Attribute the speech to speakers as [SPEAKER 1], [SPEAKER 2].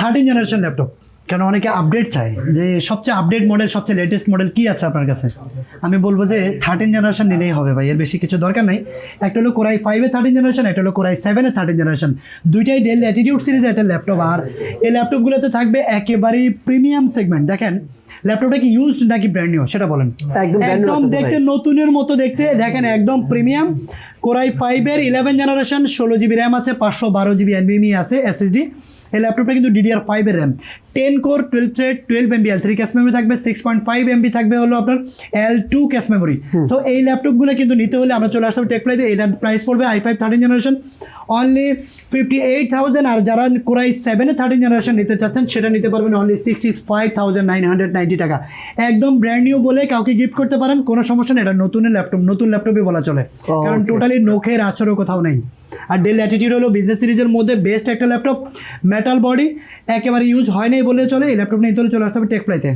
[SPEAKER 1] Thirteen generation laptop কেন? অনেকে update চায় যে সবচেয়ে আপডেট মডেল সবচেয়ে লেটেস্ট মডেল কি আছে আপনার কাছে? আমি বলব যে থার্টিন জেনারেশন নিলেই হবে ভাই এর বেশি কিছু দরকার নাই। একটা হলো কোরাই ফাইভে থার্টিন জেনারেশন একটা হলো কোরাই সেভেনে থার্টিন জেনারেশন দুইটাই ডেল অ্যাটিটিউড সিরিজের একটা ল্যাপটপ আর এই ল্যাপটপগুলোতে থাকবে একেবারেই প্রিমিয়াম সেগমেন্ট দেখেন ল্যাপটপটা কি ইউজড নাকি ব্র্যান্ড নিউ সেটা বলেন।
[SPEAKER 2] একদম
[SPEAKER 1] দেখতে নতুনের মতো দেখতে দেখেন একদম প্রিমিয়াম কোরাই ফাইভের ইলেভেন জেনারেশন ষোলো জিবি র্যাম আছে পাঁচশো বারো জিবি এনবিএমই আছে এসএসডি এই ল্যাপটপটা কিন্তু ডিডিআর ফাইভের RAM ten core twelve thread twelve MB L three cache memory থাকবে সিক্স পয়েন্ট ফাইভ এমবি থাকবে হলো আপনার L two cache memory so এই ল্যাপটপগুলো কিন্তু নিতে হলে আমরা চলে আসতে হবে টেকফ্লাইতে এটার প্রাইস পড়বে i five thirteen generation only fifty eight thousand আর যারা কোরাই সেভেনে থার্টিন জেনারেশন নিতে চাচ্ছেন সেটা নিতে পারবেন only sixty five thousand nine hundred ninety টাকা। একদম ব্র্যান্ড নিউ বলে কাউকে গিফট করতে পারেন কোনো সমস্যা নেই। এটা নতুন ল্যাপটপ নতুন ল্যাপটপই বলা চলে। কারণ টোটালি নখের আছরও কোথাও নেই। আর ডেল অ্যাটিটিউড হলো বিজনেস সিরিজের মধ্যে বেস্ট একটা ল্যাপটপ মেটাল বডি একেবারে ইউজ হয় নাই বলে চলে। এই ল্যাপটপ নিয়ে চলে চলে আসতে হবে টেক ফ্লাইতে